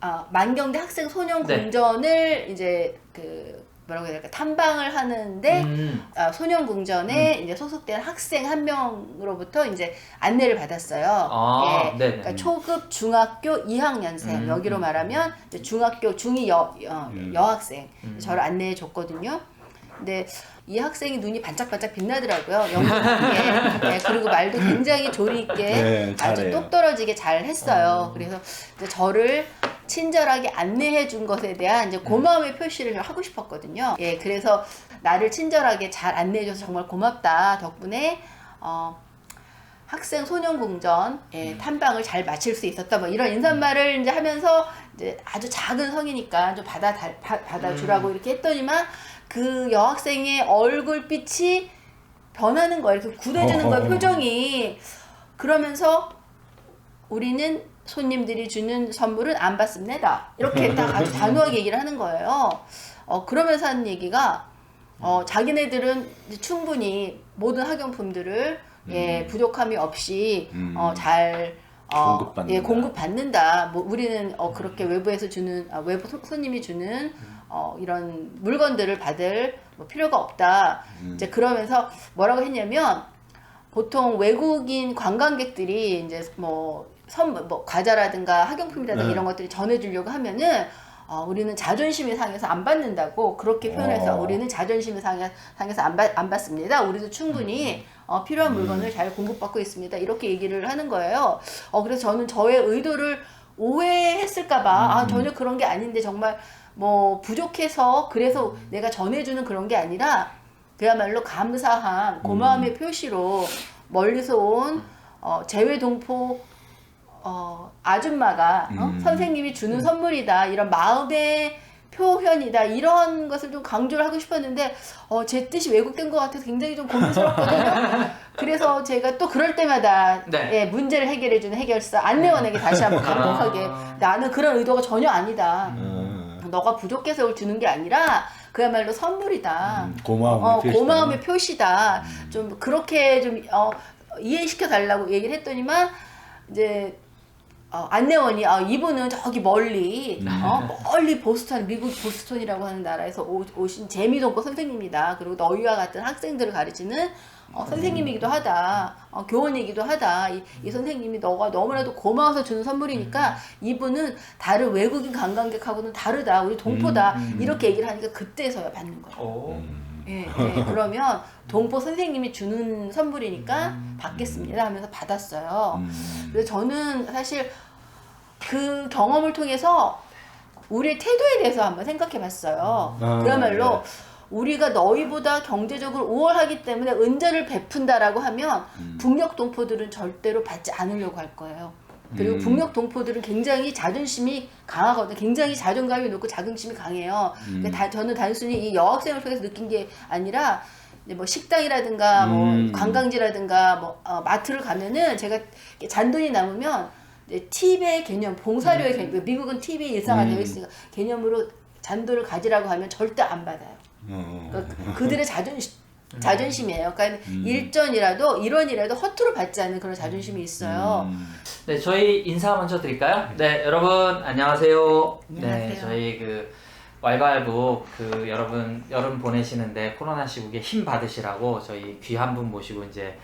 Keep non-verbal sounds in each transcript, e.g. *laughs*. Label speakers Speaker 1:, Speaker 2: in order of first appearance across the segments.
Speaker 1: 아, 만경대 학생 소년
Speaker 2: 네.
Speaker 1: 궁전을 이제 그 뭐라고 해야 될까 탐방을 하는데
Speaker 2: 음.
Speaker 1: 아, 소년궁전에 이제 소속된 학생 한 명으로부터 이제 안내를 받았어요.
Speaker 2: 아,
Speaker 1: 예.
Speaker 2: 네네.
Speaker 1: 그러니까 초급 중학교 2학년생
Speaker 2: 음,
Speaker 1: 여기로
Speaker 2: 음.
Speaker 1: 말하면 이제 중학교 중2 여, 여,
Speaker 3: 음.
Speaker 1: 여학생
Speaker 2: 음.
Speaker 1: 저를 안내해 줬거든요. 근데 이 학생이 눈이 반짝반짝 빛나더라고요. 연극에 예, 그리고 말도 굉장히 조리 있게
Speaker 3: 네,
Speaker 1: 아주
Speaker 3: 잘해요.
Speaker 1: 똑 떨어지게 잘 했어요.
Speaker 2: 어.
Speaker 1: 그래서 이제 저를 친절하게 안내해 준 것에 대한 이제 고마움의 표시를 하고 싶었거든요. 예, 그래서 나를 친절하게 잘 안내해 줘서 정말 고맙다. 덕분에 어 학생 소년궁전 예, 탐방을 잘 마칠 수 있었다. 뭐 이런 인사말을 이제 하면서 이제 아주 작은 성이니까 좀 받아 달- 바- 받아주라고 이렇게 했더니만 그 여학생의 얼굴빛이 변하는 거예요. 이렇게 굳어지는 거예요. 표정이 그러면서 우리는 손님들이 주는 선물은 안 받습니다. 이렇게 딱 *laughs* 아주 단호하게 얘기를 하는 거예요. 어, 그러면서 하는 얘기가 어, 자기네들은 충분히 모든 학용품들을 예, 부족함이 없이
Speaker 3: 음.
Speaker 1: 어, 잘 어,
Speaker 3: 공급받는다.
Speaker 1: 예, 공급받는다. 뭐 우리는 어, 그렇게 외부에서 주는 아, 외부 손- 손님이 주는 어, 이런 물건들을 받을 뭐 필요가 없다.
Speaker 3: 음.
Speaker 1: 이제 그러면서 뭐라고 했냐면 보통 외국인 관광객들이 이제 뭐 선물, 뭐 과자라든가 학용품이라든가
Speaker 3: 네.
Speaker 1: 이런 것들이 전해주려고 하면은 어, 우리는 자존심이 상해서 안 받는다고 그렇게 표현해서
Speaker 3: 어.
Speaker 1: 우리는 자존심이 상해, 상해서 안, 받, 안 받습니다. 우리도 충분히 어, 필요한 물건을 잘 공급받고 있습니다. 이렇게 얘기를 하는 거예요. 어, 그래서 저는 저의 의도를 오해했을까봐 아 전혀 그런 게 아닌데 정말 뭐 부족해서 그래서 내가 전해주는 그런 게 아니라 그야말로 감사함, 고마움의 표시로 멀리서 온 어, 재외 동포 어, 아줌마가 어?
Speaker 3: 음.
Speaker 1: 선생님이 주는 선물이다 이런 마음의 표현이다 이런 것을 좀 강조를 하고 싶었는데 어, 제 뜻이 왜곡된 것 같아서 굉장히 좀 고민스럽거든요. *laughs* 그래서 제가 또 그럴 때마다
Speaker 2: 네.
Speaker 1: 예, 문제를 해결해주는 해결사 안내원에게 다시 한번 강력하게
Speaker 2: 아.
Speaker 1: 나는 그런 의도가 전혀 아니다.
Speaker 3: 음.
Speaker 1: 너가 부족해서 그걸 주는 게 아니라 그야말로 선물이다.
Speaker 3: 음, 고마움의
Speaker 1: 어,
Speaker 3: 표시다.
Speaker 1: 고마움의 표시다. 좀 그렇게 좀 어, 이해시켜 달라고 얘기를 했더니만 이제 어, 안내원이 아, 이분은 저기 멀리 어, 멀리 보스턴 미국 보스턴이라고 하는 나라에서 오, 오신 재미동고 선생님이다. 그리고 너희와 같은 학생들을 가르치는 어, 선생님이기도 하다. 어, 교원이기도 하다. 이, 이 선생님이 너가 너무나도 고마워서 주는 선물이니까 이분은 다른 외국인 관광객하고는 다르다. 우리 동포다.
Speaker 3: 음, 음.
Speaker 1: 이렇게 얘기를 하니까 그때서야 받는 거예요.
Speaker 2: 오.
Speaker 3: 음.
Speaker 1: 예, 예. 그러면 동포 선생님이 주는 선물이니까 받겠습니다 하면서 받았어요.
Speaker 3: 음.
Speaker 1: 그래서 저는 사실 그 경험을 통해서 우리의 태도에 대해서 한번 생각해 봤어요.
Speaker 3: 아,
Speaker 1: 그야말로
Speaker 3: 네.
Speaker 1: 우리가 너희보다 경제적으로 우월하기 때문에 은전을 베푼다라고 하면
Speaker 3: 음.
Speaker 1: 북녘 동포들은 절대로 받지 않으려고 할 거예요. 그리고
Speaker 3: 음.
Speaker 1: 북녘 동포들은 굉장히 자존심이 강하거든요. 굉장히 자존감이 높고 자긍심이 강해요.
Speaker 3: 음.
Speaker 1: 그러니까 다, 저는 단순히 이 여학생을 통해서 느낀 게 아니라 뭐 식당이라든가 뭐
Speaker 3: 음.
Speaker 1: 관광지라든가 뭐 어, 마트를 가면은 제가 잔돈이 남으면 팁의 개념, 봉사료의 개념, 미국은 팁이 일상화되어
Speaker 3: 음.
Speaker 1: 있으니까 개념으로 잔돈을 가지라고 하면 절대 안 받아요.
Speaker 3: 어.
Speaker 1: 그러니까 그들의 자존심 자존심이에요. 그러니까
Speaker 3: 음.
Speaker 1: 일전이라도 일원이라도 허투루 받지 않는 그런 자존심이 있어요.
Speaker 3: 음.
Speaker 2: 네, 저희 인사 먼저 드릴까요? 네, 여러분 안녕하세요. 네,
Speaker 1: 안녕하세요.
Speaker 2: 저희 그 왈가왈부 그 여러분 여름 보내시는데 코로나 시국에 힘 받으시라고 저희 귀한 분 모시고 이제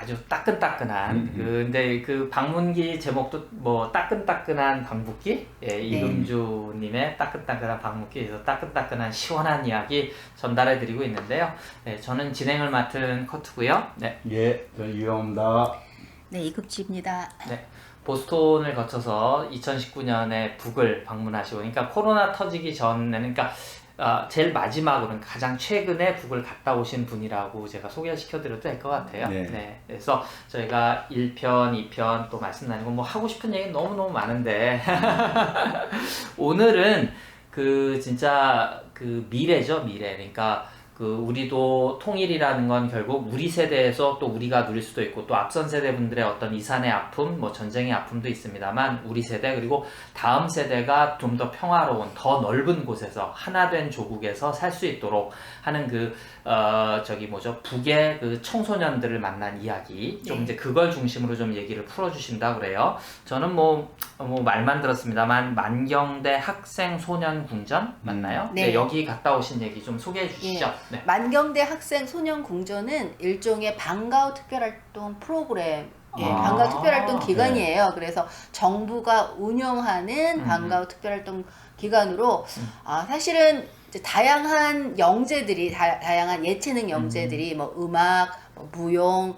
Speaker 2: 아주 따끈따끈한
Speaker 3: 음,
Speaker 2: 그 근데 그 방문기 제목도 뭐 따끈따끈한 방북기 예, 이금주님의 따끈따끈한 방북기에서 따끈따끈한 시원한 이야기 전달해 드리고 있는데요. 네, 저는 진행을 맡은 커트고요. 네,
Speaker 3: 예, 저 유영입니다.
Speaker 1: 네, 이급지입니다.
Speaker 2: 네, 보스톤을 거쳐서 2019년에 북을 방문하시고, 그러니까 코로나 터지기 전에는, 그러니까 아, 제일 마지막으로는 가장 최근에 북을 갔다 오신 분이라고 제가 소개시켜드려도 될 것 같아요.
Speaker 3: 네.
Speaker 2: 그래서 저희가 1편, 2편 또 말씀 나누고 뭐 하고 싶은 얘기 너무너무 많은데 *laughs* 오늘은 그 진짜 그 미래죠, 미래. 그러니까 그 우리도 통일이라는 건 결국 우리 세대에서 또 우리가 누릴 수도 있고 또 앞선 세대 분들의 어떤 이산의 아픔, 뭐 전쟁의 아픔도 있습니다만 우리 세대 그리고 다음 세대가 좀 더 평화로운 더 넓은 곳에서 하나된 조국에서 살 수 있도록 하는 그 어, 저기 뭐죠 북의 그 청소년들을 만난 이야기 좀
Speaker 1: 네.
Speaker 2: 이제 그걸 중심으로 좀 얘기를 풀어주신다 그래요. 저는 뭐, 뭐 말만 들었습니다만 만경대 학생 소년 궁전 맞나요?
Speaker 1: 네.
Speaker 2: 여기 갔다 오신 얘기 좀 소개해 주시죠. 네.
Speaker 1: 만경대 학생 소년 궁전은 일종의 방과후 특별활동 프로그램 예,
Speaker 2: 아,
Speaker 1: 방과후 특별활동 기관이에요. 그래서 정부가 운영하는
Speaker 2: 음.
Speaker 1: 방과후 특별활동 기관으로 아, 사실은 이제 다양한 영재들이 다, 다양한 예체능 영재들이 뭐 음악, 뭐 무용,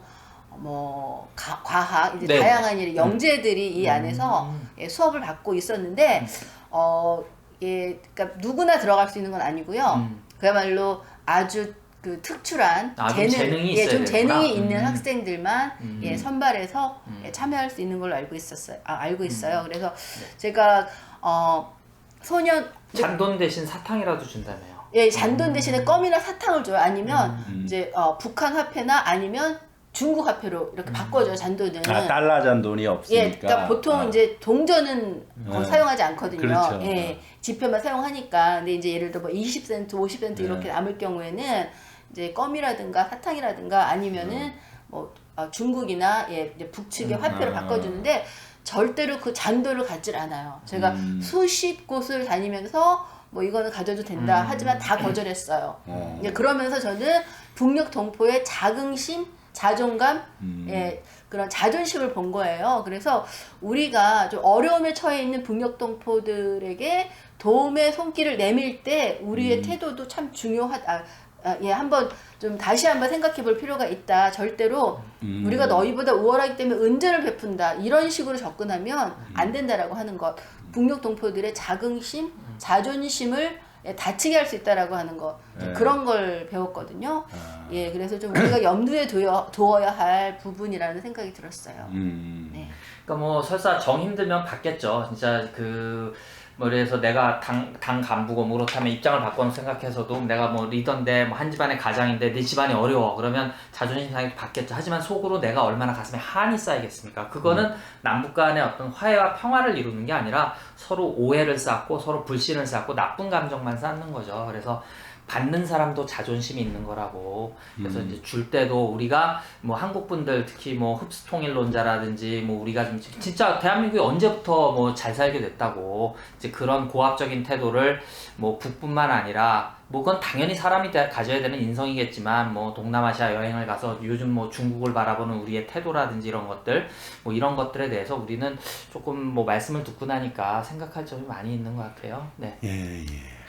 Speaker 1: 뭐 가- 과학 이제
Speaker 2: 네.
Speaker 1: 다양한 이 영재들이 이 안에서
Speaker 2: 음.
Speaker 1: 예, 수업을 받고 있었는데 어, 예, 그러니까 누구나 들어갈 수 있는 건 아니고요.
Speaker 2: 음.
Speaker 1: 그야말로 아주 그 특출한
Speaker 2: 아, 좀 재능이
Speaker 1: 예,
Speaker 2: 있어야
Speaker 1: 좀. 재능이 있는
Speaker 2: 음.
Speaker 1: 학생들만
Speaker 2: 음.
Speaker 1: 예, 선발해서
Speaker 2: 음.
Speaker 1: 예, 참여할 수 있는 걸로 알고 있었어요. 아, 알고 있어요. 그래서
Speaker 2: 네.
Speaker 1: 제가 어 소년
Speaker 2: 잔돈 대신 사탕이라도 준다며요.
Speaker 1: 예, 잔돈 대신에 껌이나 사탕을 줘요. 아니면
Speaker 3: 음.
Speaker 1: 이제 어, 북한 화폐나 아니면 중국 화폐로 이렇게 바꿔줘요. 잔돈은.
Speaker 3: 아 달러 잔돈이 없으니까.
Speaker 1: 예, 그러니까 보통
Speaker 3: 아.
Speaker 1: 이제 동전은 거의
Speaker 3: 네.
Speaker 1: 사용하지 않거든요.
Speaker 3: 그렇죠.
Speaker 1: 예, 지폐만 사용하니까. 근데 이제 예를 들어 뭐 20센트, 50센트
Speaker 3: 네.
Speaker 1: 이렇게 남을 경우에는 이제 껌이라든가 사탕이라든가 아니면은 뭐 어, 중국이나 예, 이제 북측의
Speaker 3: 음.
Speaker 1: 화폐로
Speaker 3: 아.
Speaker 1: 바꿔주는데 절대로 그 잔돈을 갖질 않아요. 제가
Speaker 3: 음.
Speaker 1: 수십 곳을 다니면서 뭐 이거는 가져도 된다
Speaker 2: 음.
Speaker 1: 하지만 다 거절했어요.
Speaker 3: 어.
Speaker 1: 이제 그러면서 저는 북녘 동포의 자긍심, 자존감,
Speaker 3: 음.
Speaker 1: 예, 그런 자존심을 본 거예요. 그래서 우리가 좀 어려움에 처해 있는 북녘 동포들에게 도움의 손길을 내밀 때 우리의
Speaker 3: 음.
Speaker 1: 태도도 참 중요하다. 아, 예, 한번 좀 다시 한번 생각해 볼 필요가 있다. 절대로
Speaker 3: 음.
Speaker 1: 우리가 너희보다 우월하기 때문에 은전을 베푼다. 이런 식으로 접근하면 안 된다라고 하는 것. 북녘 동포들의 자긍심, 자존심을 예, 다치게 할 수 있다라고 하는 것.
Speaker 3: 네.
Speaker 1: 그런 걸 배웠거든요.
Speaker 3: 아.
Speaker 1: 예, 그래서 좀 우리가 *clears throat* 염두에 두어, 두어야 할 부분이라는 생각이 들었어요.
Speaker 3: 음.
Speaker 1: 네.
Speaker 2: 그러니까 뭐 설사 정 힘들면 받겠죠. 진짜 그 뭐래서 내가 당, 당 간부고 뭐 그렇다면 입장을 바꿔놓고 생각해서도 내가 뭐 리더인데 뭐 한 집안의 가장인데 내 집안이 어려워 그러면 자존심 상해 받겠죠. 하지만 속으로 내가 얼마나 가슴에 한이 쌓이겠습니까? 그거는 남북 간의 어떤 화해와 평화를 이루는 게 아니라 서로 오해를 쌓고 서로 불신을 쌓고 나쁜 감정만 쌓는 거죠. 그래서 받는 사람도 자존심이 있는 거라고. 그래서
Speaker 3: 음.
Speaker 2: 이제 줄 때도 우리가 뭐 한국 분들 특히 뭐 흡수 통일론자라든지 뭐 우리가 좀 진짜 대한민국이 언제부터 뭐 잘 살게 됐다고 이제 그런 고압적인 태도를 뭐 북뿐만 아니라 뭐 그건 당연히 사람이 다- 가져야 되는 인성이겠지만 뭐 동남아시아 여행을 가서 요즘 뭐 중국을 바라보는 우리의 태도라든지 이런 것들 뭐 이런 것들에 대해서 우리는 조금 뭐 말씀을 듣고 나니까 생각할 점이 많이 있는 것 같아요. 네.
Speaker 3: 예, 예.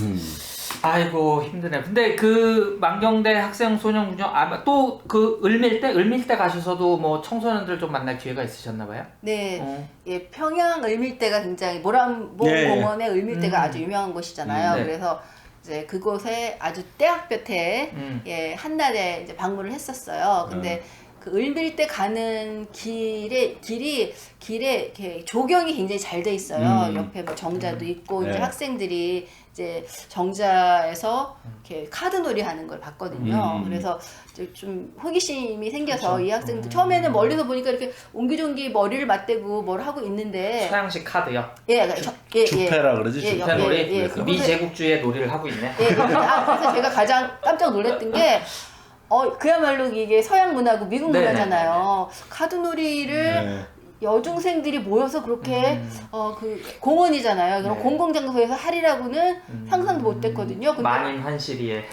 Speaker 3: 음.
Speaker 2: 아이고 힘드네. 근데 그 만경대 학생 소년 군요. 아또 그 을밀 대 을밀 대 가셔서도 뭐 청소년들 좀 만날 기회가 있으셨나 봐요.
Speaker 1: 네,
Speaker 2: 어.
Speaker 1: 예, 평양 을밀대가 굉장히 모란봉
Speaker 3: 네.
Speaker 1: 공원의 을밀대가
Speaker 2: 음.
Speaker 1: 아주 유명한 곳이잖아요.
Speaker 2: 음, 네.
Speaker 1: 그래서 이제 그곳에 아주 때학볕에
Speaker 2: 음.
Speaker 1: 예, 한낮에 이제 방문을 했었어요. 근데 그 을밀대 가는 길에 길이 길에 이렇게 조경이 굉장히 잘 돼 있어요.
Speaker 3: 음.
Speaker 1: 옆에 뭐 정자도 있고
Speaker 3: 네.
Speaker 1: 이제 학생들이 이제 정자에서 이렇게 카드놀이 하는 걸 봤거든요.
Speaker 3: 음.
Speaker 1: 그래서 이제 좀 호기심이 생겨서
Speaker 2: 그렇죠.
Speaker 1: 이 학생들
Speaker 2: 음.
Speaker 1: 처음에는 멀리서 보니까 이렇게 옹기종기 머리를 맞대고 뭘 하고 있는데
Speaker 2: 서양식 카드요.
Speaker 1: 예, 저- 예, 예.
Speaker 3: 주패라 그러지
Speaker 1: 예,
Speaker 3: 주패.
Speaker 1: 예,
Speaker 2: 놀이.
Speaker 1: 예,
Speaker 2: 그 미제국주의 놀이를 하고 있네.
Speaker 1: 예, 아, 그래서 제가 가장 깜짝 놀랐던 게, 어, 그야말로 이게 서양 문화고 미국
Speaker 2: 네,
Speaker 1: 문화잖아요. 카드놀이를
Speaker 3: 네.
Speaker 1: 여중생들이 모여서 그렇게,
Speaker 2: 음.
Speaker 1: 어, 그, 공원이잖아요. 그런
Speaker 2: 네.
Speaker 1: 공공장소에서 하리라고는
Speaker 2: 음.
Speaker 1: 상상도 못 했거든요. 근데,
Speaker 2: 만인 한실이에.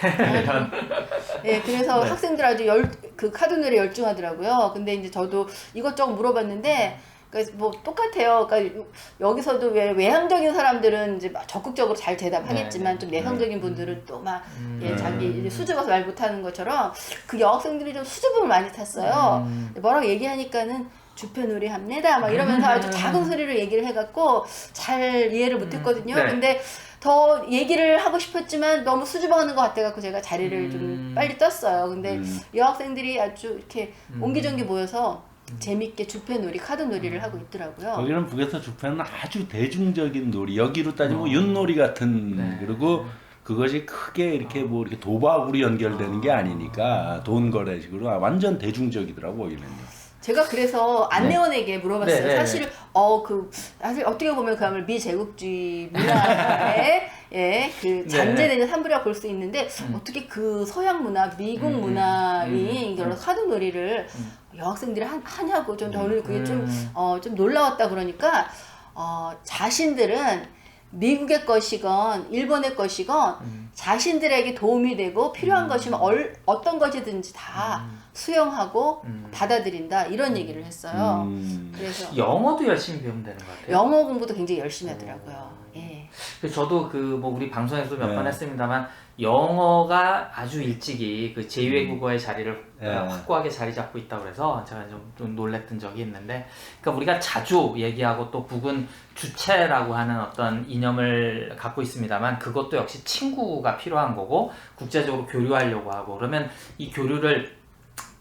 Speaker 1: 예, 그래서
Speaker 2: 네.
Speaker 1: 학생들 아주 열, 그 카드놀이 열중하더라고요. 근데 이제 저도 이것저것 물어봤는데, 그러니까 뭐 똑같아요. 그러니까 요- 여기서도 왜 외향적인 사람들은 이제 막 적극적으로 잘 대답하겠지만
Speaker 2: 네.
Speaker 1: 좀 내성적인 분들은 또 막
Speaker 2: 음.
Speaker 1: 예, 자기 이제 수줍어서 말 못하는 것처럼 그 여학생들이 좀 수줍음을 많이 탔어요.
Speaker 2: 음.
Speaker 1: 뭐라고 얘기하니까는 주편놀이 합니다. 막 이러면서 아주 작은 소리로 얘기를 해갖고 잘 이해를 못했거든요.
Speaker 2: 네.
Speaker 1: 근데 더 얘기를 하고 싶었지만 너무 수줍어하는 것 같아갖고 제가 자리를
Speaker 2: 음.
Speaker 1: 좀 빨리 떴어요. 근데
Speaker 3: 음.
Speaker 1: 여학생들이 아주 이렇게
Speaker 2: 음.
Speaker 1: 옹기종기 모여서 재밌게 주편놀이, 카드놀이를 하고 있더라고요.
Speaker 3: 거기는 북에서 주패는 아주 대중적인 놀이. 여기로 따지면
Speaker 2: 어.
Speaker 3: 윷놀이 같은
Speaker 2: 네.
Speaker 3: 그리고 그것이 크게 이렇게 뭐 이렇게 도박으로 연결되는 게 아니니까 돈 거래식으로 완전 대중적이더라고 여기는요.
Speaker 1: 제가 그래서 안내원에게 물어봤어요.
Speaker 2: 네, 네,
Speaker 1: 사실 어그 사실 어떻게 보면 그야말로 미제국주의 문화의 *laughs* 예, 그 잔재된 산물이라고 볼 수 있는데 어떻게 그 서양 문화, 미국
Speaker 2: 음,
Speaker 1: 문화인
Speaker 2: 음,
Speaker 1: 그런
Speaker 2: 음.
Speaker 1: 카드놀이를 여학생들이 하, 하냐고 좀 저는 그게 좀
Speaker 2: 음.
Speaker 1: 어, 좀 놀라웠다 그러니까 어, 자신들은 미국의 것이건 일본의 것이건
Speaker 2: 음.
Speaker 1: 자신들에게 도움이 되고 필요한 것이면 얼, 어떤 것이든지 다 수용하고
Speaker 2: 음.
Speaker 1: 받아들인다 이런 얘기를 했어요.
Speaker 3: 음.
Speaker 1: 그래서
Speaker 2: 영어도 열심히 배우면 되는 것 같아요.
Speaker 1: 영어 공부도 굉장히 열심히 하더라고요. 예.
Speaker 2: 그 저도 그 뭐 우리 방송에서도 몇
Speaker 3: 네.
Speaker 2: 번 했습니다만 영어가 아주 일찍이 그 제2외 국어의 자리를
Speaker 3: 네.
Speaker 2: 확고하게 자리 잡고 있다고 그래서 제가 좀, 좀 놀랬던 적이 있는데 그러니까 우리가 자주 얘기하고 또 북은 주체라고 하는 어떤 이념을 갖고 있습니다만 그것도 역시 친구 가 필요한 거고 국제적으로 교류하려고 하고. 그러면 이 교류를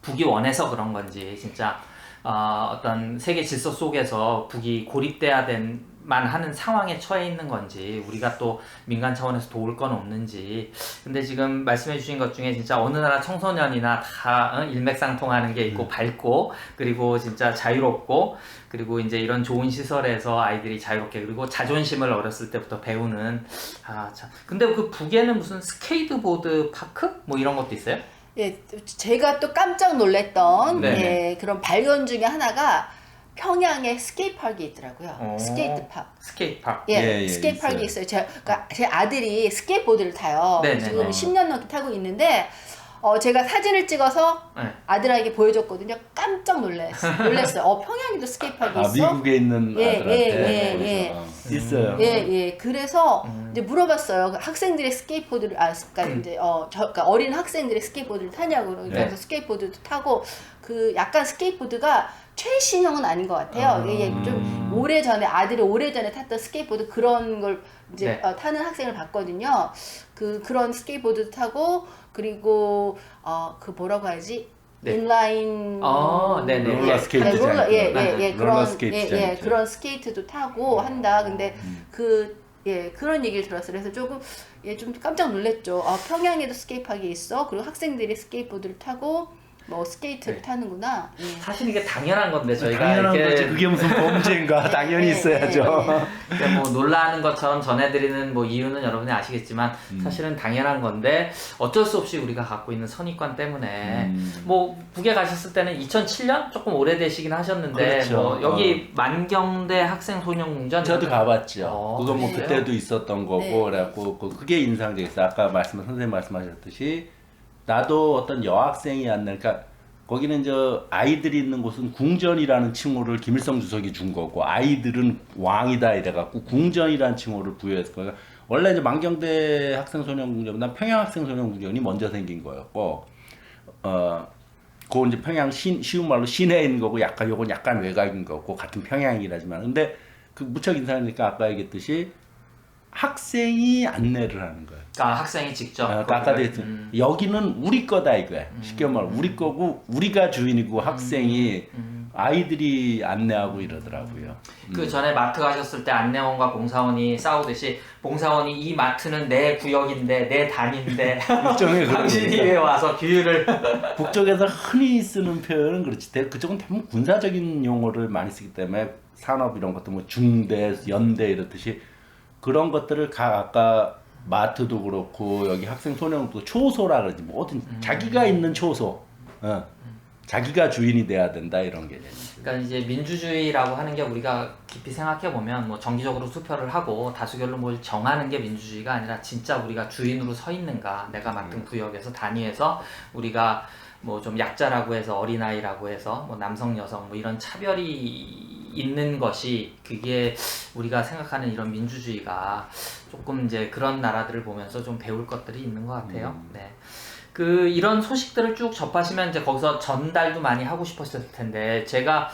Speaker 2: 북이 원해서 그런 건지 진짜 어, 어떤 세계 질서 속에서 북이 고립돼야 된 만 하는 상황에 처해 있는 건지 우리가 또 민간 차원에서 도울 건 없는지 근데 지금 말씀해 주신 것 중에 진짜 어느 나라 청소년이나 다 어, 일맥상통하는 게 있고 밝고 그리고 진짜 자유롭고 그리고 이제 이런 좋은 시설에서 아이들이 자유롭게 그리고 자존심을 어렸을 때부터 배우는 아 참 근데 그 북에는 무슨 스케이트보드 파크 뭐 이런 것도 있어요?
Speaker 1: 예, 제가 또 깜짝 놀랐던
Speaker 2: 네네.
Speaker 1: 예, 그런 발견 중에 하나가 평양에 스케이트파크가 있더라고요.
Speaker 2: 어.
Speaker 1: 스케이트 파크.
Speaker 2: 스케이트 파크
Speaker 1: 예,
Speaker 3: 예, 예,
Speaker 1: 스케이트 파크가
Speaker 3: 있어요.
Speaker 1: 있어요. 제, 그러니까 제 아들이 스케이트보드를 타요.
Speaker 2: 네네.
Speaker 1: 지금
Speaker 3: 어.
Speaker 1: 10년 넘게 타고 있는데 어, 제가 사진을 찍어서
Speaker 2: 네.
Speaker 1: 아들에게 보여줬거든요. 깜짝 놀랐어요. 놀랐어요. 어, 평양에도 스케이트 파크
Speaker 3: 아
Speaker 1: 있어?
Speaker 3: 미국에 있는
Speaker 1: 예,
Speaker 3: 아들한테
Speaker 1: 예, 예, 예.
Speaker 3: 어, 있어요.
Speaker 1: 예, 예. 그래서
Speaker 2: 음.
Speaker 1: 이제 물어봤어요. 그 학생들의 스케이트보드를, 아, 그러니까 이제, 어, 저, 그러니까 어린 학생들의 스케이트보드를 타냐고. 그러니까
Speaker 3: 네.
Speaker 1: 그래서 스케이트보드도 타고, 그 약간 스케이트보드가 최신형은 아닌 것 같아요.
Speaker 2: 음.
Speaker 1: 이게 좀 오래 전에, 아들이 오래 전에 탔던 스케이트보드 그런 걸 이제
Speaker 2: 네.
Speaker 1: 어, 타는 학생을 봤거든요. 그, 그런 스케이트보드 타고, 그리고, 어, 그 뭐라고 하지?
Speaker 2: 네.
Speaker 1: 인라인.
Speaker 2: 어, 네네.
Speaker 3: 롤러 스케이트
Speaker 1: 네, 롤러,
Speaker 3: 장터.
Speaker 1: 예, 예,
Speaker 2: 네.
Speaker 1: 예,
Speaker 3: 롤러
Speaker 1: 그런,
Speaker 3: 스케이트
Speaker 1: 예, 예,
Speaker 3: 장터.
Speaker 1: 그런 스케이트도 타고 한다. 근데
Speaker 3: 음.
Speaker 1: 그, 예, 그런 얘기를 들었어요. 그래서 조금, 예, 좀 깜짝 놀랐죠. 아, 평양에도 스케이트파크가 있어. 그리고 학생들이 스케이트보드를 타고, 뭐, 스케이트를
Speaker 2: 네.
Speaker 1: 타는구나. 예.
Speaker 2: 사실 이게 당연한 건데 저희가
Speaker 3: 당연한
Speaker 2: 이렇게
Speaker 3: 거지. 그게 무슨 범죄인가? *laughs* 당연히
Speaker 1: 네,
Speaker 3: 있어야죠.
Speaker 2: 이렇게 뭐 놀라는 것처럼 전해드리는 뭐 이유는 여러분이 아시겠지만
Speaker 3: 음.
Speaker 2: 사실은 당연한 건데 어쩔 수 없이 우리가 갖고 있는 선입관 때문에
Speaker 3: 음.
Speaker 2: 뭐 북에 가셨을 때는 2007년 조금 오래되시긴 하셨는데
Speaker 3: 그렇죠.
Speaker 2: 뭐 여기 만경대 학생 소년 궁전
Speaker 3: 저도 가봤죠.
Speaker 2: 어,
Speaker 3: 그거 뭐
Speaker 1: 그래요?
Speaker 3: 그때도 있었던 거고
Speaker 1: 네.
Speaker 3: 그래갖고 그- 그게 인상적이었어요. 아까 말씀 선생님 말씀하셨듯이 나도 어떤 여학생이 왔는 그러니까 거기는 저 아이들이 있는 곳은 궁전이라는 칭호를 김일성 주석이 준 거고 아이들은 왕이다 이래갖고 궁전이라는 칭호를 부여했을 거예요. 원래 이제 만경대 학생소년궁전보다 평양학생소년궁전이 먼저 생긴 거였고 어 그건 이제 평양 시, 쉬운 말로 시내인 거고 약간 요건 약간 외곽인 거고 같은 평양이라지만 근데 그 무척 인상이니까 아까 얘기했듯이 학생이 안내를 하는 거예요.
Speaker 2: 아, 학생이 직접
Speaker 3: 아, 아까
Speaker 2: 음.
Speaker 3: 여기는 우리 거다 이거야. 쉽게 말해 우리 거고 우리가 주인이고 학생이
Speaker 2: 음.
Speaker 3: 아이들이 안내하고 이러더라고요.
Speaker 2: 그 전에 마트 가셨을 때 안내원과 봉사원이 싸우듯이 봉사원이 이 마트는 내 구역인데 내 단인데 *laughs*
Speaker 3: 일종의
Speaker 2: 당신이. 왜 와서 규율을 *laughs*
Speaker 3: 북쪽에서 흔히 쓰는 표현은 그렇지. 대- 그쪽은 대부분 군사적인 용어를 많이 쓰기 때문에 산업 이런 것도 뭐 중대, 연대 이렇듯이 그런 것들을 각 아까 마트도 그렇고 여기 학생 소년도 초소라 그러지 뭐. 어떤 자기가 있는 초소, 어. 자기가 주인이 돼야 된다 이런 개념.
Speaker 2: 그러니까 이제 민주주의라고 하는 게 우리가 깊이 생각해 보면 뭐 정기적으로 투표를 하고 다수결로 뭘 정하는 게 민주주의가 아니라 진짜 우리가 주인으로 서 있는가. 내가 맡은 구역에서 단위에서 우리가 뭐 좀 약자라고 해서 어린아이라고 해서 뭐 남성 여성 뭐 이런 차별이 있는 것이 그게 우리가 생각하는 이런 민주주의가 조금 이제 그런 나라들을 보면서 좀 배울 것들이 있는 것 같아요. 네. 그 이런 소식들을 쭉 접하시면 이제 거기서 전달도 많이 하고 싶었을 텐데 제가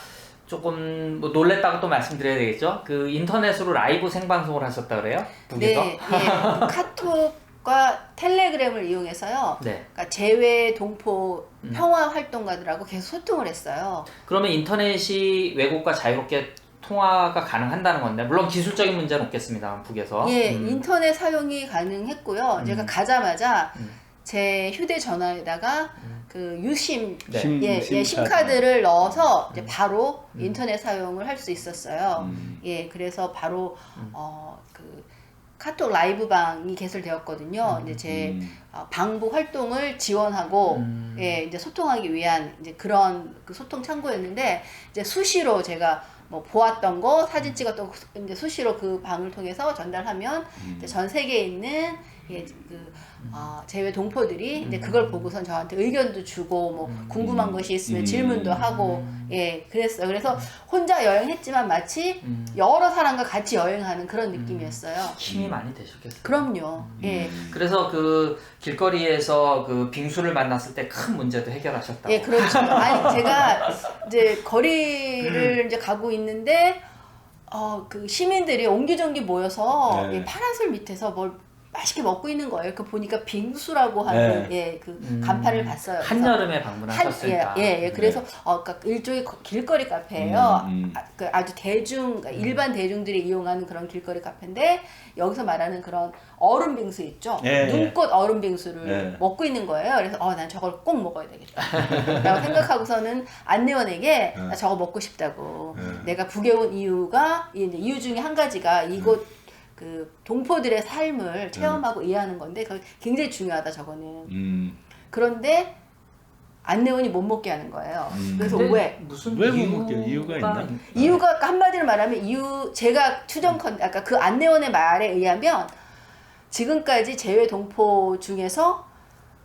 Speaker 2: 조금 뭐 놀랬다고 또 말씀드려야 되겠죠. 그 인터넷으로 라이브 생방송을 하셨다 그래요? 북에서?
Speaker 1: 네, 예. 카톡 과 텔레그램을 이용해서요.
Speaker 2: 네.
Speaker 1: 그러니까 재외 동포
Speaker 2: 음.
Speaker 1: 평화 활동가들하고 계속 소통을 했어요.
Speaker 2: 그러면 인터넷이 왜곡과 자유롭게 통화가 가능한다는 건데 물론 기술적인 문제는 없겠습니다만 북에서
Speaker 1: 예,
Speaker 2: 음.
Speaker 1: 인터넷 사용이 가능했고요. 제가 가자마자
Speaker 2: 음.
Speaker 1: 제 휴대전화에다가 그 유심
Speaker 2: 네.
Speaker 3: 심-
Speaker 1: 예,
Speaker 3: 심
Speaker 1: 예, 심카드를 넣어서 이제 바로
Speaker 2: 음.
Speaker 1: 인터넷 사용을 할 수 있었어요.
Speaker 3: 음.
Speaker 1: 예, 그래서 바로
Speaker 2: 음.
Speaker 1: 어, 그 카톡 라이브 방이 개설되었거든요. 이제 제
Speaker 3: 음.
Speaker 1: 어, 방부 활동을 지원하고
Speaker 2: 음.
Speaker 1: 예, 이제 소통하기 위한 이제 그런 그 소통 창구였는데 이제 수시로 제가 뭐 보았던 거 사진 찍었던 거 이제 수시로 그 방을 통해서 전달하면 이제 전 세계에 있는 예, 그 어, 제외 동포들이 이제 그걸 보고선 저한테 의견도 주고 뭐 궁금한 것이 있으면
Speaker 3: 음.
Speaker 1: 질문도 하고 예 그랬어요. 그래서 혼자 여행했지만 마치
Speaker 2: 음.
Speaker 1: 여러 사람과 같이 여행하는 그런 느낌이었어요.
Speaker 2: 힘이 많이 되셨겠어요.
Speaker 1: 그럼요. 예.
Speaker 2: 그래서 그 길거리에서 그 빙수를 만났을 때 큰 문제도 해결하셨다고.
Speaker 1: 예, 그렇죠. 아니, *laughs* 제가 이제 거리를 이제 가고 있는데, 어, 그 시민들이 옹기종기 모여서
Speaker 3: 네.
Speaker 1: 이 파란색 밑에서 뭘 맛있게 먹고 있는 거예요. 그 보니까 빙수라고 하는 예, 그
Speaker 2: 음.
Speaker 1: 간판을 봤어요. 그래서
Speaker 2: 한여름에
Speaker 1: 한, 예. 예, 예. 그래서 어, 그러니까 일종의 거- 길거리 카페예요.
Speaker 3: 음, 음.
Speaker 1: 아, 그 아주 대중, 그러니까 일반 대중들이 이용하는 그런 길거리 카페인데 여기서 말하는 그런 얼음 빙수 있죠.
Speaker 3: 예, 예.
Speaker 1: 눈꽃 얼음 빙수를
Speaker 3: 예.
Speaker 1: 먹고 있는 거예요. 그래서 어, 난 저걸 꼭 먹어야 되겠다. *laughs* 라고 생각하고서는 안내원에게
Speaker 3: 예.
Speaker 1: 나 저거 먹고 싶다고.
Speaker 3: 예.
Speaker 1: 내가 북에 온 이유가 이 이제 이유 중에 한 가지가 이곳 그 동포들의 삶을 체험하고 이해하는 건데 그게 굉장히 중요하다 저거는.
Speaker 3: 음.
Speaker 1: 그런데 안내원이 못 먹게 하는 거예요.
Speaker 3: 음.
Speaker 1: 그래서
Speaker 2: 근데
Speaker 1: 왜?
Speaker 2: 무슨
Speaker 3: 왜못
Speaker 2: 이유가
Speaker 3: 먹게? 이유가 있나?
Speaker 2: 있-
Speaker 1: 이유가 한마디로 말하면 이유 제가 추정컨 아까 그 안내원의 말에 의하면 지금까지 제외 동포 중에서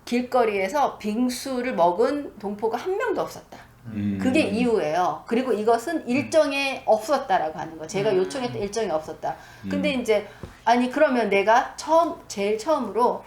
Speaker 1: 길거리에서 빙수를 먹은 동포가 한 명도 없었다.
Speaker 3: 음.
Speaker 1: 그게 이유예요. 그리고 이것은 일정에 없었다라고 하는 거. 제가
Speaker 2: 음.
Speaker 1: 요청했던 일정이 없었다. 근데 이제 아니 그러면 내가 처음 제일 처음으로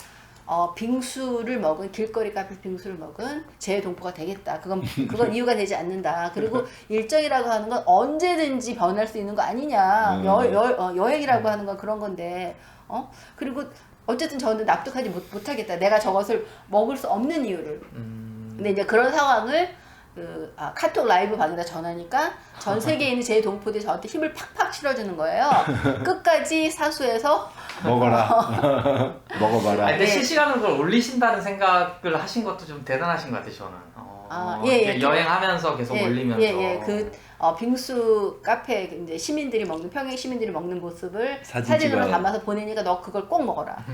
Speaker 1: 어, 빙수를 먹은 길거리 카페 빙수를 먹은 제 동포가 되겠다. 그건 *laughs* 그건 이유가 되지 않는다. 그리고 *laughs* 일정이라고 하는 건 언제든지 변할 수 있는 거 아니냐.
Speaker 3: 음.
Speaker 1: 여, 여, 어, 여행이라고 하는 건 그런 건데. 어? 그리고 어쨌든 저는 납득하지 못, 못하겠다. 내가 저것을 먹을 수 없는 이유를.
Speaker 2: 음,
Speaker 1: 근데 이제 그런 상황을 그 아, 카톡 라이브 방에다 전하니까 전 세계에 있는 제 동포들이 저한테 힘을 팍팍 실어주는 거예요. *laughs* 끝까지 사수해서
Speaker 3: 먹어라. *laughs* *laughs* 먹어봐라.
Speaker 2: 아니, 근데
Speaker 1: 네.
Speaker 2: 실시간으로 그걸 올리신다는 생각을 하신 것도 좀 대단하신 것 같아요, 저는. 어,
Speaker 1: 아, 예, 예.
Speaker 2: 이렇게 여행하면서 계속
Speaker 1: 예,
Speaker 2: 올리면서.
Speaker 1: 예, 예. 그 어, 빙수 카페 이제 시민들이 먹는 평양 시민들이 먹는 모습을
Speaker 3: 사진
Speaker 1: 사진으로
Speaker 3: 찍어요.
Speaker 1: 담아서 보내니까 너 그걸 꼭 먹어라.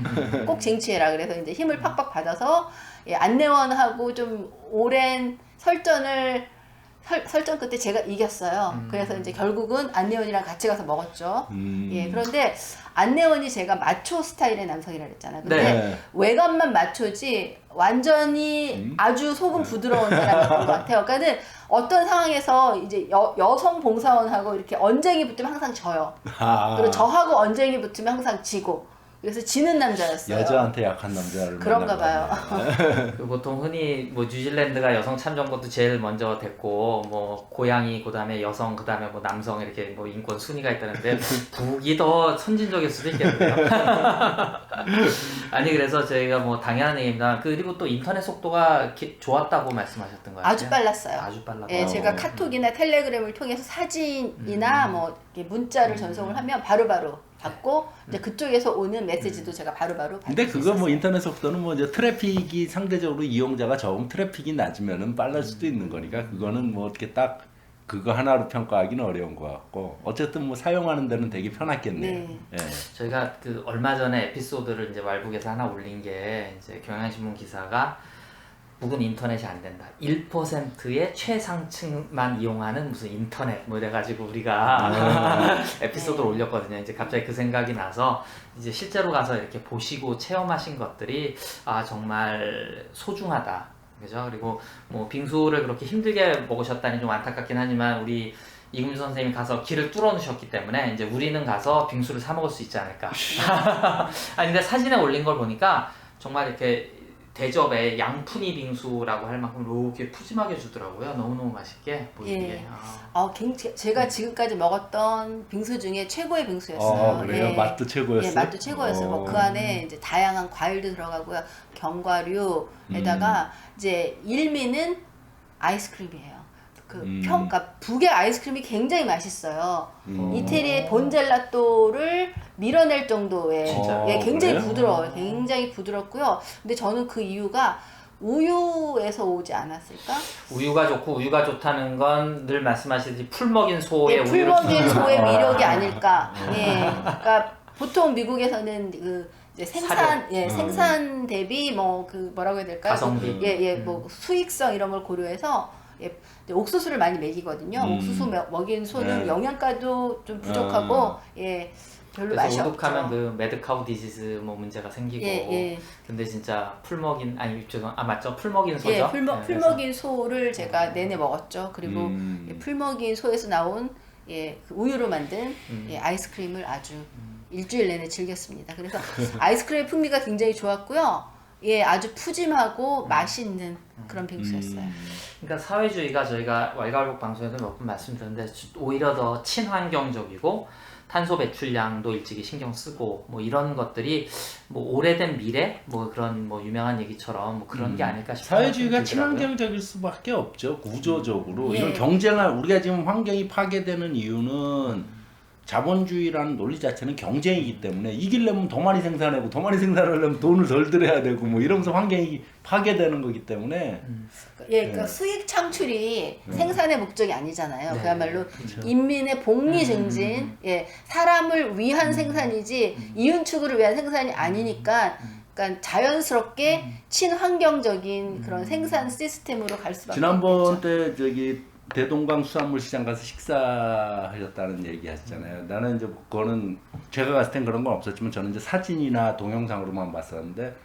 Speaker 1: 꼭 쟁취해라. 그래서 이제 힘을 팍팍 받아서 예, 안내원하고 좀 오랜 설전을 설, 설전 끝에 제가 이겼어요.
Speaker 2: 음.
Speaker 1: 그래서 이제 결국은 안내원이랑 같이 가서 먹었죠.
Speaker 3: 음.
Speaker 1: 예, 그런데 안내원이 제가 마초 스타일의 남성이라 그랬잖아요. 근데
Speaker 3: 네.
Speaker 1: 외관만 마초지 완전히
Speaker 3: 음?
Speaker 1: 아주 속은 부드러운 사람이었던 것 *laughs* 같아요. 그러니까는 어떤 상황에서 이제 여, 여성 봉사원하고 이렇게 언쟁이 붙으면 항상 져요.
Speaker 3: 아,
Speaker 1: 그리고 저하고 언쟁이 붙으면 항상 지고. 그래서 지는 남자였어요.
Speaker 3: 여자한테 약한 남자를
Speaker 1: 그런가
Speaker 3: 거네. *laughs*
Speaker 2: 그 보통 흔히 뭐 뉴질랜드가 여성 참정권도 제일 먼저 됐고 뭐 고양이 그다음에 여성 그다음에 뭐 남성 이렇게 뭐 인권 순위가 있다는데 *laughs* 북이 더 선진적일 수도 있겠네요. *laughs* 아니 그래서 저희가 뭐 당연한 얘기입니다. 그리고 또 인터넷 속도가 기- 좋았다고 말씀하셨던 거 같아요.
Speaker 1: 아주 빨랐어요.
Speaker 2: 아주 빨랐다.
Speaker 1: 예, 제가
Speaker 3: 어.
Speaker 1: 카톡이나 텔레그램을 통해서 사진이나
Speaker 2: 음.
Speaker 1: 뭐 문자를 전송을 하면 바로바로 받고 이제 그쪽에서 오는 메시지도 제가 바로바로 받을
Speaker 3: 근데
Speaker 1: 수
Speaker 3: 그거 뭐. 인터넷 속도는 뭐 이제 트래픽이 상대적으로 이용자가 적은 트래픽이 낮으면은 빨랄 수도 있는 거니까 그거는 뭐 어떻게 딱 그거 하나로 평가하기는 어려운 것 같고 어쨌든 뭐 사용하는 데는 되게 편하겠네요.
Speaker 1: 네.
Speaker 3: 예.
Speaker 2: 저희가 그 얼마 전에 에피소드를 이제 왈북에서 하나 올린 게 이제 경향신문 기사가 북은 인터넷이 안 된다. 1%의 최상층만 이용하는 무슨 인터넷 뭐 이래가지고 우리가 *laughs* 에피소드를 올렸거든요. 이제 갑자기 그 생각이 나서 이제 실제로 가서 이렇게 보시고 체험하신 것들이 아 정말 소중하다. 그죠? 그리고 뭐 빙수를 그렇게 힘들게 먹으셨다니 좀 안타깝긴 하지만 우리 이금주 선생님이 가서 길을 뚫어 놓으셨기 때문에 이제 우리는 가서 빙수를 사 먹을 수 있지 않을까. *laughs* 아니 근데 사진에 올린 걸 보니까 정말 이렇게 대접에 양푼이 빙수라고 할 만큼 이렇게 푸짐하게 주더라고요. 너무너무 맛있게 보이게.
Speaker 1: 예.
Speaker 2: 아.
Speaker 1: 어, 굉- 제가 지금까지 먹었던 빙수 중에 최고의 빙수였어요.
Speaker 3: 어, 그래요?
Speaker 1: 예.
Speaker 3: 맛도 최고였어요.
Speaker 1: 예, 맛도 최고였어요. 뭐
Speaker 3: 어.
Speaker 1: 그 안에 이제 다양한 과일도 들어가고요. 견과류에다가
Speaker 3: 음.
Speaker 1: 이제 일미는 아이스크림이에요. 그
Speaker 3: 음.
Speaker 1: 평, 그러니까 북의 아이스크림이 굉장히 맛있어요.
Speaker 3: 음.
Speaker 1: 이태리의 본젤라또를 밀어낼 정도의
Speaker 2: 진짜요?
Speaker 1: 예, 굉장히
Speaker 3: 그래요?
Speaker 1: 부드러워요. 굉장히 부드럽고요. 근데 저는 그 이유가 우유에서 오지 않았을까?
Speaker 2: 우유가 좋고 우유가 좋다는 건 늘 말씀하시듯이 풀 먹인 소의
Speaker 1: 예,
Speaker 2: 우유를
Speaker 1: 풀먹인 소의
Speaker 2: 아.
Speaker 1: 위력이 아닐까. *laughs* 예, 그러니까 보통 미국에서는 그 이제 생산
Speaker 2: 사료.
Speaker 1: 예
Speaker 3: 음.
Speaker 1: 생산 대비 뭐 그 뭐라고 해야 될까요?
Speaker 2: 가성비.
Speaker 1: 예예
Speaker 2: 음.
Speaker 1: 뭐 수익성 이런 걸 고려해서 예, 이제 옥수수를 많이 먹이거든요.
Speaker 3: 음.
Speaker 1: 옥수수 먹- 먹인 소는
Speaker 3: 네.
Speaker 1: 영양가도 좀 부족하고
Speaker 3: 아.
Speaker 1: 예 별로
Speaker 2: 그래서
Speaker 1: 맛이
Speaker 2: 오독하면
Speaker 1: 없죠.
Speaker 2: 그 매드카우 디지즈 뭐 문제가 생기고
Speaker 1: 예, 예.
Speaker 2: 근데 진짜 풀 먹인 아니 죄송 아 맞죠 풀 먹인 소죠
Speaker 1: 예, 풀먹,
Speaker 2: 네,
Speaker 1: 풀먹인 소를 제가 내내 먹었죠. 그리고
Speaker 3: 음.
Speaker 1: 예, 풀먹인 소에서 나온 예, 그 우유로 만든
Speaker 2: 음.
Speaker 1: 예, 아이스크림을 아주 일주일 내내 즐겼습니다. 그래서 *laughs* 아이스크림의 풍미가 굉장히 좋았고요. 예, 아주 푸짐하고 맛있는 그런 빙수였어요.
Speaker 3: 음.
Speaker 2: 그러니까 사회주의가 저희가 왈가왈부 방송에도 몇번 말씀드렸는데 오히려 더 친환경적이고 탄소 배출량도 일찍이 신경 쓰고 뭐 이런 것들이 뭐 오래된 미래 뭐 그런 뭐 유명한 얘기처럼 뭐 그런 게 아닐까 싶어요.
Speaker 3: 사회주의가 친환경적일 수밖에 없죠 구조적으로
Speaker 1: 예.
Speaker 3: 이런 경쟁을 우리가 지금 환경이 파괴되는 이유는 자본주의라는 논리 자체는 경쟁이기 때문에 이기려면 더 많이 생산하고 더 많이 생산하려면 돈을 덜 들여야 되고 뭐 이러면서 환경이 파괴되는 거기 때문에.
Speaker 1: 예, 그러니까 수익 창출이 생산의 목적이 아니잖아요.
Speaker 2: 네,
Speaker 1: 그야말로
Speaker 3: 그렇죠.
Speaker 1: 인민의 복리 증진, 예, 사람을 위한 생산이지 이윤 추구를 위한 생산이 아니니까, 그러니까 자연스럽게 친환경적인 그런 생산 시스템으로 갈 수밖에
Speaker 3: 지난번
Speaker 1: 없겠죠.
Speaker 3: 때 저기 대동강 수산물 시장 가서 식사하셨다는 얘기 하셨잖아요. 나는 이제 그거는 제가 갔을 땐 그런 건 없었지만 저는 이제 사진이나 동영상으로만 봤었는데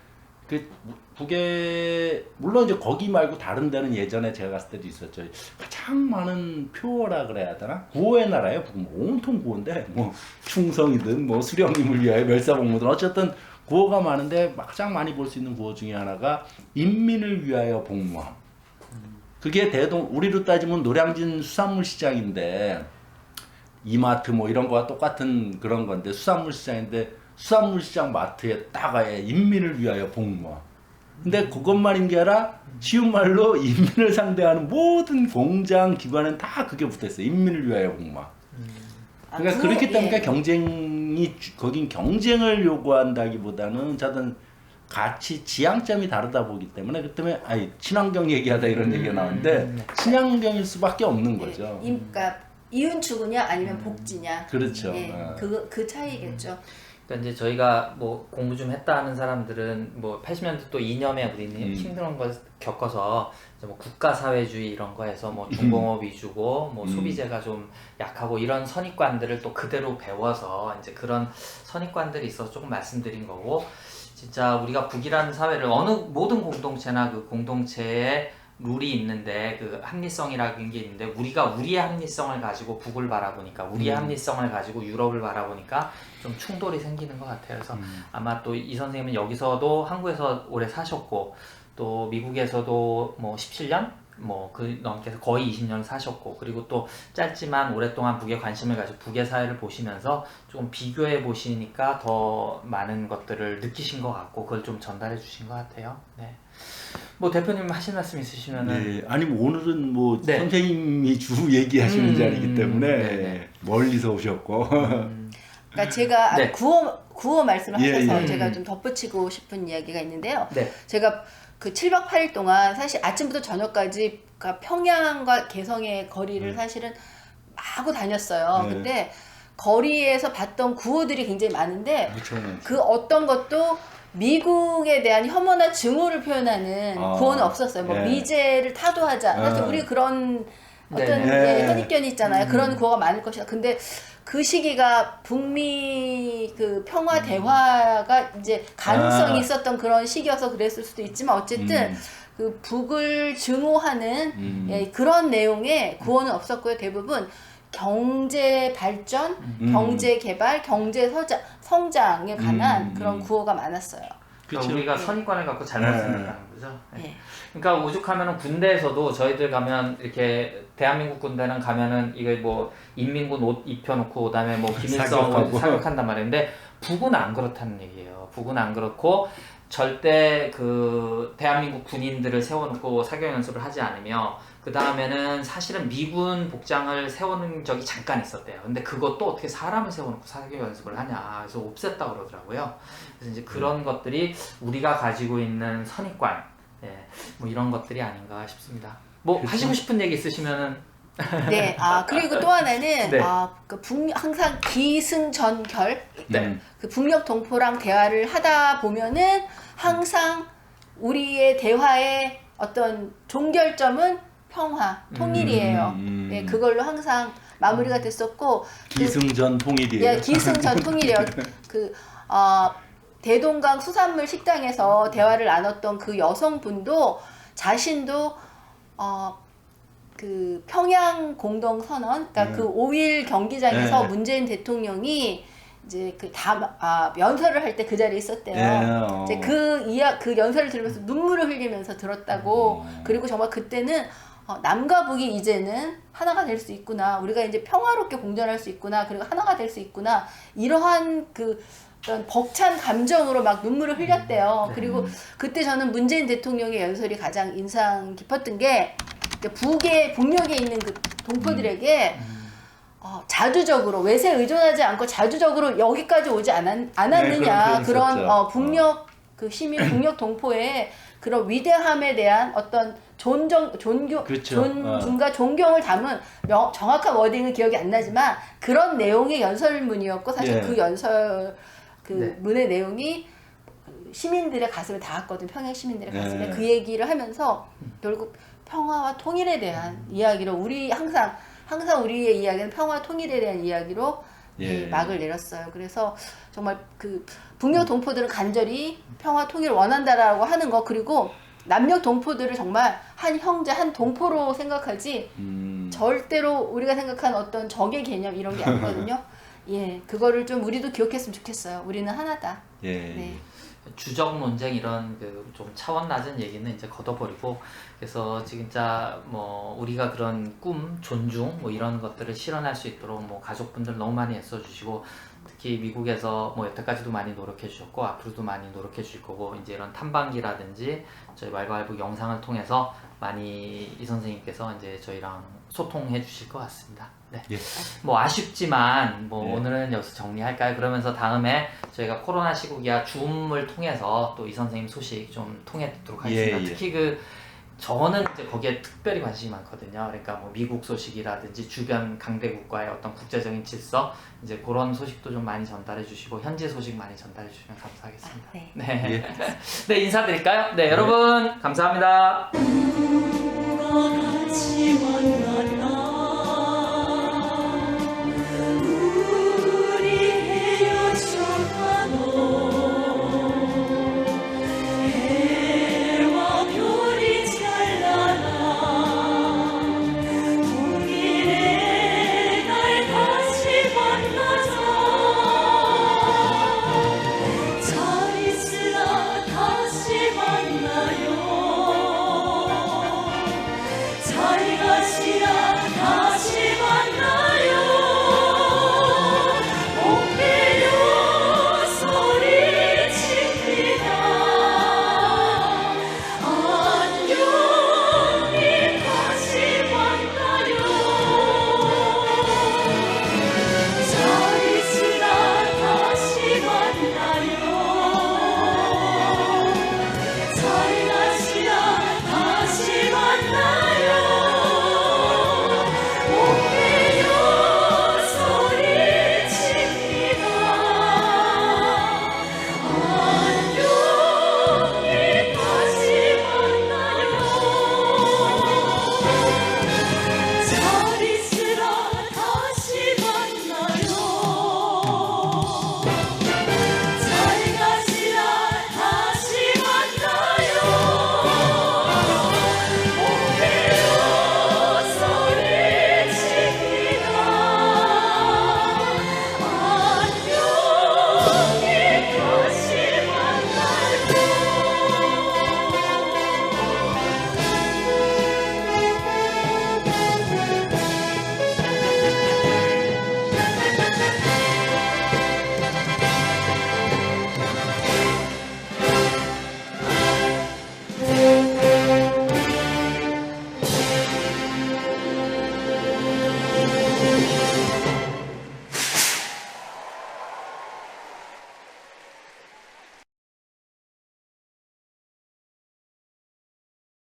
Speaker 3: 그 북에 물론 이제 거기 말고 다른 데는 예전에 제가 갔을 때도 있었죠. 가장 많은 표어라 그래야 되나? 구호의 나라예요. 북은 온통 구호인데 뭐 충성이든 뭐 수령님을 위하여 멸사복무든 어쨌든 구호가 많은데 가장 많이 볼 수 있는 구호 중에 하나가 인민을 위하여 복무함. 그게 대동 우리로 따지면 노량진 수산물 시장인데 이마트 뭐 이런 거와 똑같은 그런 건데 수산물 시장인데 수산물 시장 마트에 딱 아예 인민을 위하여 복무함. 근데 그것만인 게 아니라 쉬운 말로 *laughs* 인민을 상대하는 모든 공장 기관은 다 그게 붙어 있어요. 인민을 위하여 복무함.
Speaker 1: 아,
Speaker 3: 그러니까
Speaker 1: 그-
Speaker 3: 그렇기 때문에
Speaker 1: 예.
Speaker 3: 경쟁이 주- 거긴 경쟁을 요구한다기보다는 저는 가치 지향점이 다르다 보기 때문에 그 때문에 아니 친환경 얘기하다 이런 얘기가 나오는데
Speaker 2: 음, 네.
Speaker 3: 친환경일 수밖에 없는 거죠.
Speaker 1: 예, 임, 그러니까 이윤 추구냐 아니면 복지냐.
Speaker 3: 그렇죠.
Speaker 1: 예,
Speaker 3: 어.
Speaker 1: 그, 그 차이겠죠.
Speaker 2: 그러니까 이제 저희가 뭐 공부 좀 했다 하는 사람들은 뭐 80년대 또 이념에 우리
Speaker 3: 음.
Speaker 2: 힘든 걸 겪어서 이제 뭐 국가 사회주의 이런 거에서 뭐 중공업 위주고 뭐
Speaker 3: 음.
Speaker 2: 소비재가 좀 약하고 이런 선입관들을 또 그대로 배워서 이제 그런 선입관들이 있어서 조금 말씀드린 거고 진짜 우리가 북이라는 사회를 어느 모든 공동체나 그 공동체에 룰이 있는데 그 합리성이라는 게 있는데 우리가 우리의 합리성을 가지고 북을 바라보니까 우리의
Speaker 3: 음.
Speaker 2: 합리성을 가지고 유럽을 바라보니까 좀 충돌이 생기는 것 같아요. 그래서
Speaker 3: 음.
Speaker 2: 아마 또 이 선생님은 여기서도 한국에서 오래 사셨고 또 미국에서도 뭐 17년 뭐 그 넘게 해서 거의 20년 사셨고 그리고 또 짧지만 오랫동안 북에 관심을 가지고 북의 사회를 보시면서 조금 비교해 보시니까 더 많은 것들을 느끼신 것 같고 그걸 좀 전달해 주신 것 같아요. 네. 뭐 대표님 하실 말씀 있으시면은
Speaker 3: 네, 아니 뭐 오늘은 뭐
Speaker 2: 네.
Speaker 3: 선생님이 주 얘기하시는
Speaker 2: 음,
Speaker 3: 자리이기 때문에
Speaker 2: 네, 네.
Speaker 3: 멀리서 오셨고
Speaker 2: 음,
Speaker 1: 그러니까 제가
Speaker 2: 네.
Speaker 1: 구호 구호 말씀을
Speaker 3: 예,
Speaker 1: 하셔서
Speaker 3: 예.
Speaker 1: 제가 좀 덧붙이고 싶은 이야기가 있는데요.
Speaker 2: 네.
Speaker 1: 제가 그 7박 8일 동안 사실 아침부터 저녁까지 평양과 개성의 거리를 사실은 마구 다녔어요.
Speaker 3: 네.
Speaker 1: 근데 거리에서 봤던 구호들이 굉장히 많은데
Speaker 3: 엄청난
Speaker 1: 그 어떤 것도 미국에 대한 혐오나 증오를 표현하는
Speaker 3: 아,
Speaker 1: 구호는 없었어요. 뭐
Speaker 3: 예.
Speaker 1: 미제를 타도하자. 사실
Speaker 3: 아.
Speaker 1: 우리 그런 어떤
Speaker 2: 네네.
Speaker 1: 예,
Speaker 3: 네.
Speaker 1: 선입견이 있잖아요. 그런 구호가 많을 것이다. 근데 그 시기가 북미 그 평화 대화가 이제 가능성이
Speaker 3: 아.
Speaker 1: 있었던 그런 시기여서 그랬을 수도 있지만 어쨌든
Speaker 3: 음.
Speaker 1: 그 북을 증오하는
Speaker 3: 음.
Speaker 1: 예, 그런 내용의 구호는 없었고요. 대부분 경제 발전,
Speaker 3: 음.
Speaker 1: 경제 개발, 경제 서자, 성장에 관한
Speaker 3: 음,
Speaker 1: 그런
Speaker 3: 음.
Speaker 1: 구호가 많았어요.
Speaker 2: 그러니까
Speaker 3: 그쵸.
Speaker 2: 우리가 선입관을 갖고 잘못
Speaker 1: 네.
Speaker 3: 예.
Speaker 2: 생각하는 거죠. 네.
Speaker 1: 예.
Speaker 2: 그러니까 오죽하면은 군대에서도 저희들 가면 이렇게 대한민국 군대는 가면은 이게 뭐 인민군 옷 입혀놓고 그다음에 뭐 *laughs* 김일성. 사격한단 말인데 북은 안 그렇다는 얘기예요. 북은 안 그렇고 절대 그 대한민국 군인들을 세워놓고 사격 연습을 하지 않으며 그 다음에는 사실은 미군 복장을 세우는 적이 잠깐 있었대요. 근데 그것도 어떻게 사람을 세워놓고 사격 연습을 하냐. 그래서 없앴다 그러더라고요. 그래서 이제 그런 것들이 우리가 가지고 있는 선입관, 예, 뭐 이런 것들이 아닌가 싶습니다. 뭐 하시고 싶은 얘기 있으시면은 *laughs*
Speaker 1: 네. 아 그리고 또 하나는
Speaker 2: 네.
Speaker 1: 아, 그 북, 항상 기승전결
Speaker 2: 네.
Speaker 3: 음.
Speaker 1: 그 북녘 동포랑 대화를 하다 보면은 항상 우리의 대화의 어떤 종결점은 평화, 통일이에요.
Speaker 3: 음, 음.
Speaker 1: 네, 그걸로 항상 마무리가 됐었고 그-
Speaker 3: 기승전 통일이에요.
Speaker 1: 예, 기승전 통일이요. *laughs* 그 어, 대동강 수산물 식당에서 대화를 나눴던 그 여성분도 자신도 어, 그 평양 공동 선언, 그러니까
Speaker 3: 네.
Speaker 1: 그 5일 경기장에서
Speaker 3: 네. 문재인
Speaker 1: 대통령이 이제 그다 아, 연설을 할 때 그 자리에 있었대요.
Speaker 3: 예, 어.
Speaker 1: 이제 그 이야 그 연설을 들으면서 눈물을 흘리면서 들었다고.
Speaker 3: 음.
Speaker 1: 그리고 정말 그때는 어, 남과 북이 이제는 하나가 될 수 있구나. 우리가 이제 평화롭게 공존할 수 있구나. 그리고 하나가 될 수 있구나. 이러한 그 어떤 벅찬 감정으로 막 눈물을 흘렸대요.
Speaker 2: 네.
Speaker 1: 그리고 그때 저는 문재인 대통령의 연설이 가장 인상 깊었던 게 북의 북녘에 있는 그 동포들에게 어, 자주적으로 외세 의존하지 않고 자주적으로 여기까지 오지 않았, 않았느냐
Speaker 3: 네, 그런
Speaker 1: 그런. 어, 북녘 그 시민 북녘 동포의 그런 위대함에 대한 어떤 존정 존교
Speaker 3: 그렇죠.
Speaker 1: 존중과 존경을 담은 명, 정확한 워딩은 기억이 안 나지만 그런 내용의 연설문이었고 사실
Speaker 3: 예.
Speaker 1: 그 연설 그
Speaker 2: 네.
Speaker 1: 문의 내용이 그 시민들의 가슴에 닿았거든 평양 시민들의 가슴에
Speaker 3: 네.
Speaker 1: 그 얘기를 하면서 결국 평화와 통일에 대한 이야기로 우리 항상 항상 우리의 이야기는 평화 통일에 대한 이야기로
Speaker 3: 예.
Speaker 1: 이 막을 내렸어요. 그래서 정말 그 북녘 동포들은 간절히 평화 통일을 원한다라고 하는 거 그리고 남녘 동포들을 정말 한 형제 한 동포로 생각하지
Speaker 3: 음.
Speaker 1: 절대로 우리가 생각하는 어떤 적의 개념 이런 게 아니거든요. *laughs* 예, 그거를 좀 우리도 기억했으면 좋겠어요. 우리는 하나다.
Speaker 3: 예.
Speaker 1: 네.
Speaker 2: 주적 논쟁 이런 그 좀 차원 낮은 얘기는 이제 걷어버리고 그래서 진짜 뭐 우리가 그런 꿈 존중 뭐 이런 것들을 실현할 수 있도록 뭐 가족분들 너무 많이 애써주시고 특히 미국에서 뭐 여태까지도 많이 노력해 주셨고 앞으로도 많이 노력해 주실 거고 이제 이런 탐방기라든지 저희 말발부 영상을 통해서 많이 이 선생님께서 이제 저희랑 소통해 주실 것 같습니다. 네.
Speaker 3: 예.
Speaker 2: 뭐 아쉽지만 뭐
Speaker 3: 예.
Speaker 2: 오늘은 여기서 정리할까요? 그러면서 다음에 저희가 코로나 시국이야 줌을 통해서 또 이 선생님 소식 좀 통해 듣도록 하겠습니다.
Speaker 3: 예, 예.
Speaker 2: 특히 그 저는 이제 거기에 특별히 관심이 많거든요. 그러니까 뭐 미국 소식이라든지 주변 강대국과의 어떤 국제적인 질서 이제 그런 소식도 좀 많이 전달해 주시고 현지 소식 많이 전달해 주시면 감사하겠습니다.
Speaker 1: 네.
Speaker 2: 네.
Speaker 3: 예.
Speaker 2: 네, 인사드릴까요? 네, 여러분
Speaker 4: 감사합니다.